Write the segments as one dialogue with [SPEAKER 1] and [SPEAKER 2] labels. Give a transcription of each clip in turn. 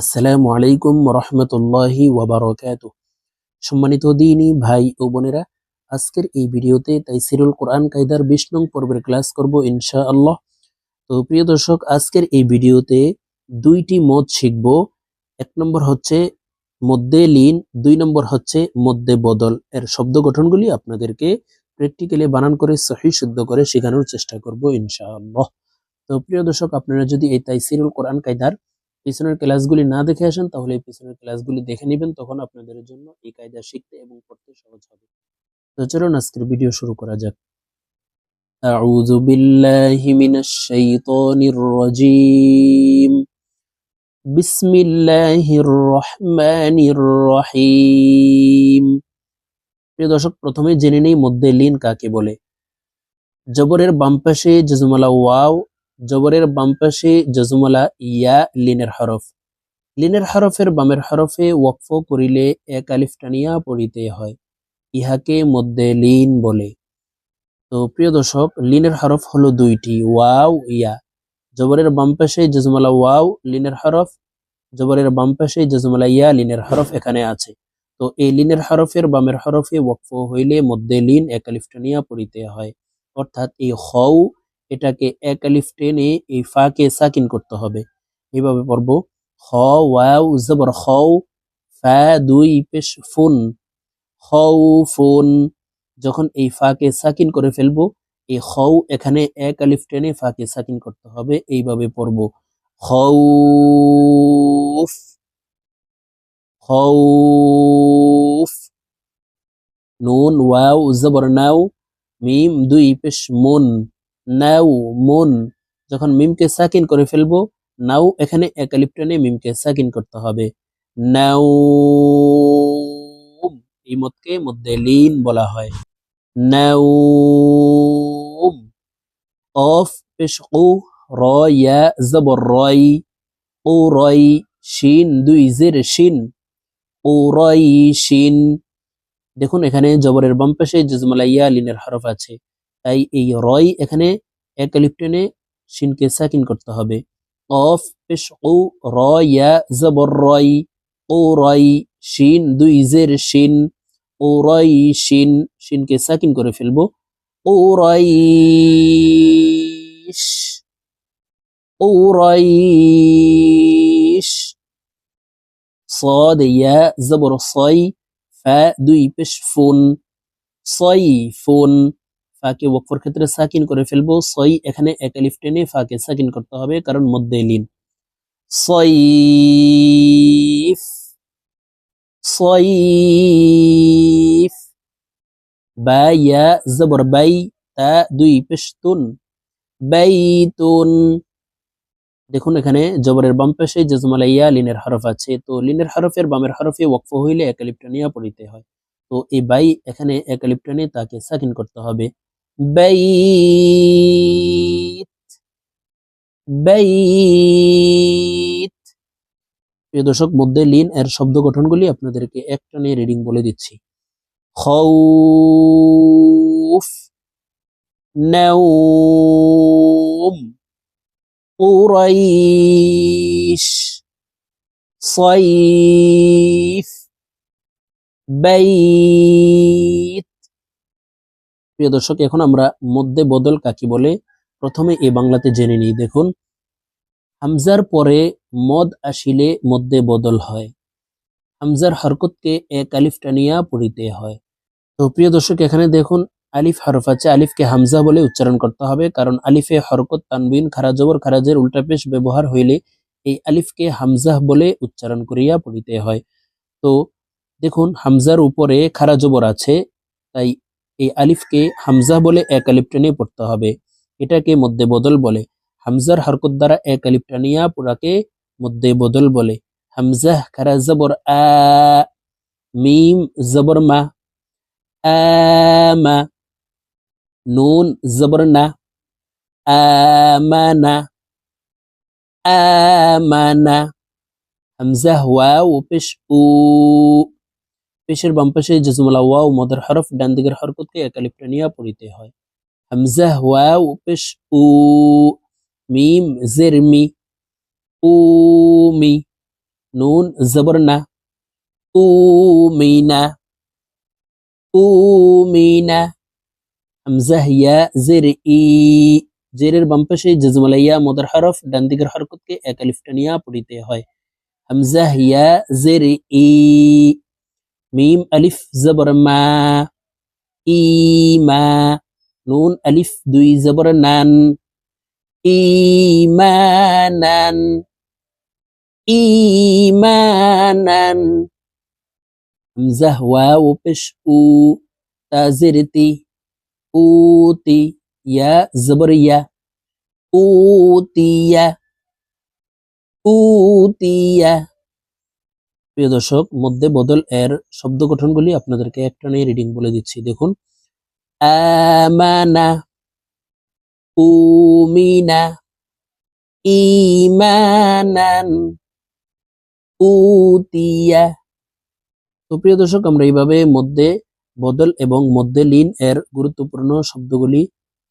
[SPEAKER 1] আসসালামু আলাইকুম রহমতুল্লাহি ওয়াবারকাত সম্মানিত দিনী ভাই ও বোনেরা, আজকের এই ভিডিওতে তাইসিরুল কোরআন কায়দার বিশ নং পর্বের ক্লাস করব ইনশা আল্লাহ তো প্রিয় দর্শক, আজকের এই ভিডিওতে দুইটি মত শিখব। এক নম্বর হচ্ছে মধ্যে লিন, দুই নম্বর হচ্ছে মধ্যে বদল। এর শব্দ গঠনগুলি আপনাদেরকে প্র্যাকটিক্যালি বানান করে সহি শুদ্ধ করে শেখানোর চেষ্টা করব ইনশা আল্লাহ তো প্রিয় দর্শক, আপনারা যদি এই তাই তাইসিরুল কোরআন কায়দার পিছনের ক্লাসগুলি না দেখে আসেন তাহলে এই পিছনের ক্লাসগুলি দেখে নেবেন তখন আপনাদের জন্য এই কায়দা শিখতে এবং পড়তে সহজ হবে তো চলুন আজকের ভিডিও শুরু করা যাক أعوذ بالله من الشيطان الرجيم بسم الله الرحمن الرحيم প্রিয় দর্শক প্রথমে জেনে নেই মধ্যে লিন কাকে বলে জবরের বাম পাশে জজমালা ওয়াও জবরের বাম পাশে জজমালা ইয়া, লিনের হরফ। লিনের হরফের বামের হরফে ওয়াকফ করিলে এক আলিফ টানিয়া পড়িতে হয়। ইহাকে মধ্যে লিন বলে। তো প্রিয় দর্শক, লিনের হরফ হলো দুইটি, ওয়াও, ইয়া। জবরের বাম পাশে জজমালা ওয়াও, লিনের হরফ। জবরের বাম পাশে জজমালা ইয়া, লিনের হরফ এখানে আছে। তো এই লিনের হরফের বামের হরফে ওয়াকফ হইলে মধ্যে লিন এক আলিফ টানিয়া পড়িতে হয়। অর্থাৎ এই হউ এটাকে এক আলিফ টেনে এই ফাকে সাকিন করতে হবে। এইভাবে পড়ব। খ, ওয়াও, জবর খউ ফা, দুই, পেশ, ফুন। খউ ফুন। যখন এই ফাকে সাকিন করে ফেলব, এই খউ এখানে এক আলিফ টেনে ফাকে সাকিন করতে হবে। এইভাবে পড়ব। খৌফ খৌফ নুন, ওয়াও, জবর, নাও। মিম, দুই, পেশ, মুন। নাও, মন। যখন মিমকে সাকিন করে ফেলব, নাও, এখানে এক আলিফ টেনে মিমকে সাকিন করতে হবে। নাও এই মতকে মধ্যে লিন বলা হয়। নাও অফ পেশ ও র, ইয়া জবর রই ও রই শিন, দুই, জের, শিন। ও রই শিন। দেখুন, এখানে জবরের বাম পাশে জজমালা ইয়া, লিনের হরফ আছে। তাই এই রয় এখানে এক আলিফ টেনে শিনকে সাকিন করতে হবে অফ পেশ ও র ইয়া জবর রয় ও রয় শিন দুই জের শিন ও রয় শিন শিনকে সাকিন করে ফেলবো ও রইশ ও রইশ صاد يا زبر صي ফা দুই পেশ ফুন সই ফুন ফাকে ওয়াকফর ক্ষেত্রে সাকিন করে ফেলব। সই এখানে এক আলিফ টেনে ফাকে সাকিন করতে হবে, কারণ মধ্যে লিন। সইফ সইফ বা ইয়া জবর বাই, তা দুই পেশ তুন বাইতুন। দেখুন এখানে জবরের বাম পাশে জজমালা ইয়া লিনের হরফ আছে, তো লিনের হরফের বামের হরফে ওয়াকফ হইলে একালিপটানিয়া পড়িতে হয়। তো এই বাই এখানে একালিপটানি তাকে সাকিন করতে হবে। বাইত বাইত প্রিয় দর্শক মধ্যে লিন এর শব্দ গঠনগুলি আপনাদেরকে একটা নিয়ে রিডিং বলে দিচ্ছি খৌফ নাউম قريش صيف বাইত প্রিয় দর্শক, এখন আমরা মধ্যে বদল কাকে বলে? প্রথমে এ বাংলাতে জেনে নিই। দেখুন, হামজার পরে মদ আসিলে মধ্যে বদল হয়। হামজার হরকতকে এক আলিফ টানিয়া পড়িতে হয়। তো প্রিয় দর্শক, এখানে দেখুন, আলিফ হরফ আছে। আলিফকে হামজা বলে উচ্চারণ করতে হবে, কারণ আলিফে হরকত, তানবিন, খারাজবর, খারাজের উল্টাপেশ ব্যবহার হইলে এই আলিফকে হামজাহ বলে উচ্চারণ করিয়া পড়িতে হয়। তো দেখুন, হামজার উপরে খারাজবর আছে, তাই এই আলিফকে হামজা বলে এক আলিফ পড়তে হবে। এটাকে মধ্যে বদল বলে। হামজার হরকত দ্বারা এক আলিফ টানিয়া পুরাকে মধ্যে বদল বলে। হামজাহ খারাজবর আ, মিম জবর মা আমা নুন জবর না আমানা আমানা হামজা ওয়াও পেশ উ পেশের বাম পাশে জজমলা ওয়াও মদের হরফ, ডান দিকের হরকতকে একালিফ টানিয়া পড়িতে হয়। হামজা, ওয়াও, পেশ, উ, মিম, জের, মি উমি নুন, জবর, না উমিনা উমিনা হামজা ইয়া জের, ই, জেরের বাম পাশে জজমালা ইয়া মদার হরফ, ডান দিকের হরকতকে এক আলিফ টানিয়া পড়িতে হয়। হামজা ইয়া জের, ই মিম আলিফ জবর মা ইমা নুন আলিফ দুই জবর নান ইমানান ইমানান হামজা ওয়াও পেশ উ তাজিরতি উতি ইয়া জবর ইয়া উতিয়া উতিয়া প্রিয় দর্শক, মধ্যে বদল এর শব্দ গঠনগুলি আপনাদেরকে একটা নিয়ে রিডিং বলে দিচ্ছি। দেখুন, আমানা, উমিনা ইমানান উতিয়া। তো প্রিয় দর্শক, আমরা এইভাবে মধ্যে বদল এবং মধ্যে লিন এর গুরুত্বপূর্ণ শব্দগুলি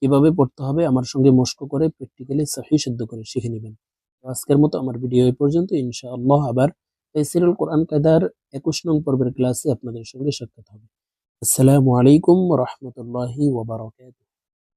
[SPEAKER 1] কীভাবে পড়তে হবে আমার সঙ্গে মস্ক করে প্র্যাকটিক্যালি সহি শুদ্ধ করে শিখে নেবেন। আজকের মতো আমার ভিডিও এই পর্যন্ত। ইনশাআল্লাহ আবার তাইসিরুল কোরআন কায়দার একুশ নং পর্বের ক্লাসে আপনাদের সঙ্গে সাক্ষাৎ হবে। আসসালামু আলাইকুম রহমতুল্লাহি ওবারাকাতুহু